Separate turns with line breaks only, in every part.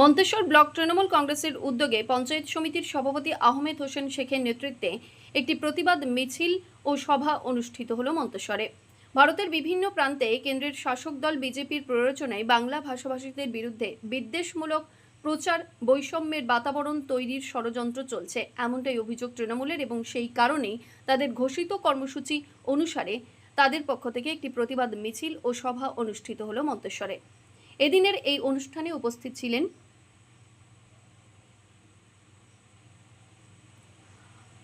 Manteswar block Trinamool কংগ্রেসের উদ্যোগে পঞ্চায়েত সমিতির সভাপতি আহমেদ হোসেন শেখের নেতৃত্বে একটি প্রতিবাদ মিছিল ও সভা অনুষ্ঠিত হল মন্তেশ্বরে। ভারতের বিভিন্ন প্রান্তে কেন্দ্রের শাসক দল বিজেপির প্ররোচনায় বাংলা ভাষাভাষীদের বিরুদ্ধে বিদ্বেষমূলক প্রচার, বৈষম্যের বাতাবরণ তৈরির ষড়যন্ত্র চলছে। এমনটাই অভিযোগ তৃণমূলের এবং সেই কারণেই তাদের ঘোষিত কর্মসূচি অনুসারে তাদের পক্ষ থেকে একটি প্রতিবাদ মিছিল ও সভা অনুষ্ঠিত হল মন্তেশ্বরে। এদিনের এই অনুষ্ঠানে উপস্থিত ছিলেন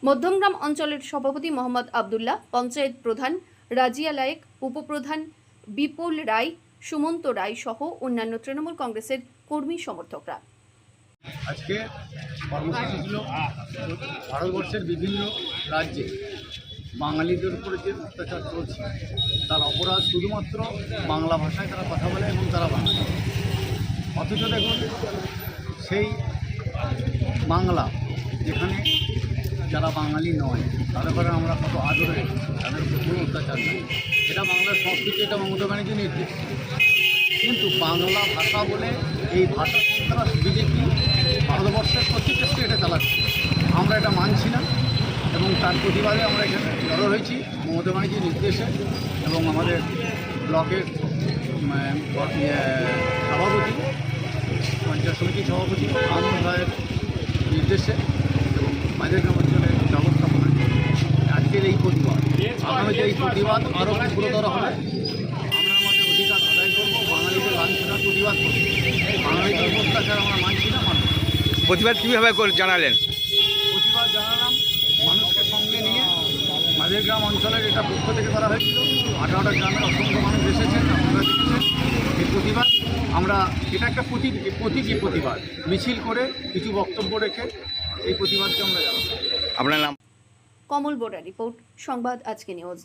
মধ্যমগ্রাম অঞ্চলের সভাপতি মোহাম্মদ আবদুল্লাহ, পঞ্চায়েত প্রধান রাজিয়া লায়েক, উপপ্রধান বিপুল রায়, সুমন্ত রায় সহ অন্যান্য তৃণমূল কংগ্রেসের কর্মী সমর্থকরা।
আজকে কর্মসূচি ছিল ভারতবর্ষের বিভিন্ন রাজ্যে বাঙালিদের উপরে যে অত্যাচার চলছে, তার অপরাধ শুধুমাত্র বাংলা ভাষায় তারা কথা বলে এবং তারা বাঙালি অথচ দেখুন, সেই বাংলা যেখানে যারা বাঙালি নয়, তাদের ঘরে আমরা কত আদরে তাদের কোনো অত্যাচার নেই। এটা বাংলার সংস্কৃতি, এটা মমতা ব্যানার্জি নির্দেশ কিন্তু বাংলা ভাষা বলে এই ভাষা সন্ত্রাস বিজেপি ভারতবর্ষের প্রত্যেকটা স্টেটে চালাচ্ছে। আমরা এটা মানছি না, এবং তার প্রতিবাদে আমরা এখানে জড়ো হয়েছি মমতা ব্যানার্জির নির্দেশে, এবং আমাদের ব্লকের সভাপতি, পঞ্চায়েত সমিতির সভাপতি আনন্দ রায়ের নির্দেশে, এবং গ্রাম আগামী এই প্রতিবাদ আরও গুরুতর হবে। আমরা আমাদের অধিকার আদায় করব। বাঙালিদের লাঞ্ছনার প্রতিবাদ করব। বাঙালিদের অত্যাচার আমরা মানছি না মানব। না।
প্রতিবাদ কীভাবে জানালেন?
প্রতিবাদ জানালাম মানুষকে সঙ্গে নিয়ে। মাঝের গ্রাম অঞ্চলের এটা পক্ষ থেকে করা হয়েছিল। আঠারোটা গ্রামের অসংখ্য মানুষ এসেছেন আপনারা দেখেছেন এই প্রতিবাদ। আমরা এটা একটা প্রতি প্রতীকী প্রতিবাদ। মিছিল করে কিছু বক্তব্য রেখে এই প্রতিবাদকে আমরা জানাব।
আপনার নাম?
কমল বোরা রিপোর্ট সংবাদ আজকে নিউজ।